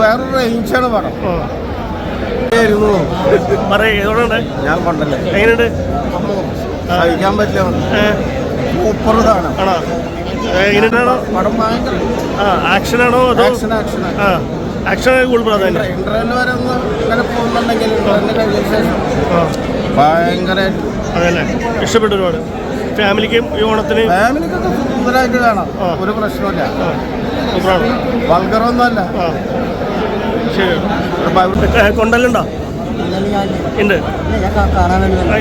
വേറൊരു റേഞ്ചാണ് പടം. ഞാൻ കൊണ്ടല്ലേ എങ്ങനെയുണ്ട്? സഹിക്കാൻ പറ്റില്ല സൂപ്പർ പടം ഭയങ്കര ആ ആക്ഷൻ അതോ? ആക്ഷൻ ആക്ഷൻ ആ ആക്ഷൻ കൂടുതൽ പ്രാധാന്യം ഇന്റർവെൽ വരെ ഒന്ന് ഇങ്ങനെ പോകുന്നുണ്ടെങ്കിൽ ഇന്റർവെൽ കഴിഞ്ഞ ശേഷം ആ. ഭയങ്കര അതെല്ലേ? ഇഷ്ടപ്പെട്ടു ഒരുപാട്. ഫാമിലിക്കും ഈ ഓണത്തിന്? ഫാമിലിക്കൊക്കെ സുന്ദരമായിട്ട് കാണാം ഒരു പ്രശ്നമില്ല വൾഗറൊന്നുമല്ല കൊണ്ടല്ലുണ്ടോ? ഉണ്ട്.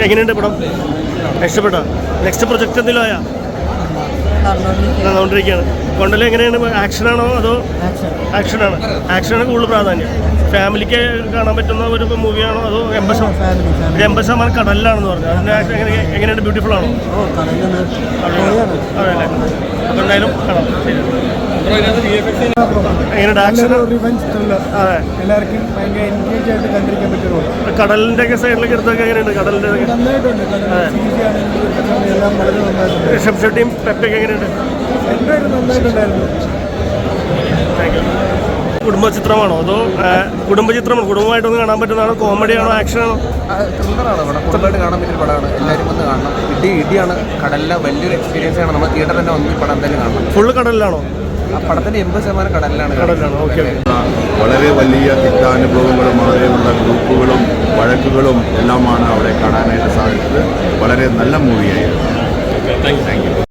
എങ്ങനെയുണ്ട് പടം? ഇഷ്ടപ്പെട്ട നെക്സ്റ്റ് പ്രൊജക്ട് എന്തെങ്കിലും ആയാ? നടന്നുകൊണ്ടിരിക്കുകയാണ്. കൊണ്ടൽ എങ്ങനെയാണ്? ആക്ഷനാണോ അതോ ആക്ഷനാണ്? ആക്ഷനാണ് കൂടുതൽ പ്രാധാന്യം. ഫാമിലിക്ക് കാണാൻ പറ്റുന്ന ഒരു മൂവിയാണോ അതോ എൺപത് ശതമാനം എൺപത് ശതമാനം കടലിലാണെന്ന് പറഞ്ഞു. അതിന്റെ എങ്ങനെയുണ്ട്? ബ്യൂട്ടിഫുൾ ആണോ? അതെ അല്ലേ? അപ്പോൾ എന്തായാലും കാണാം. ശരി. ആക്ഷൻ എല്ലാവർക്കും ഭയങ്കര എൻഗേജ് ആയിട്ട് കണ്ടിരിക്കാൻ പറ്റുള്ളൂ. കടലിന്റെ ഒക്കെ സൈഡിലേക്ക് എടുത്തൊക്കെ എങ്ങനെയുണ്ട്? കടലിന്റെ നന്നായിട്ടുണ്ട്. ഷെട്ടിയും നന്നായിട്ടുണ്ട്. ഷെഫ്ഷട്ടിയും പെപ്പൊക്കെ എങ്ങനെയുണ്ട്? എന്തായാലും നന്നായിട്ടുണ്ടായിരുന്നു. കുടുംബ ചിത്രമാണോ അതോ കുടുംബ ചിത്രമാണ് കുടുംബമായിട്ടൊന്ന് കാണാൻ പറ്റുന്നതാണോ? കോമഡിയാണോ ആക്ഷനാണോ ത്രില്ലറാണ് ഇവിടെ കുടുംബമായിട്ട് കാണാൻ പറ്റിയ പടമാണ്. എല്ലാവരും വന്ന് കാണണം. ഇടി ഇടിയാണ് കടലിലെ വലിയൊരു എക്സ്പീരിയൻസ് ആണ്. നമ്മൾ തിയേറ്ററിൽ തന്നെ വന്ന് പടം തന്നെ കാണണം. ഫുള്ള് കടലിലാണോ? ആ പടത്തിന്റെ എൺപത് ശതമാനം കടലിലാണ്. കടലിലാണ്. ഓക്കെ വളരെ വലിയ യുദ്ധാനുഭവങ്ങളുമായുള്ള ഗ്രൂപ്പുകളും വഴക്കുകളും എല്ലാമാണ് അവിടെ കാണാനായിട്ട് സാധിച്ചത്. വളരെ നല്ല മൂവിയായിരുന്നു. Thank you.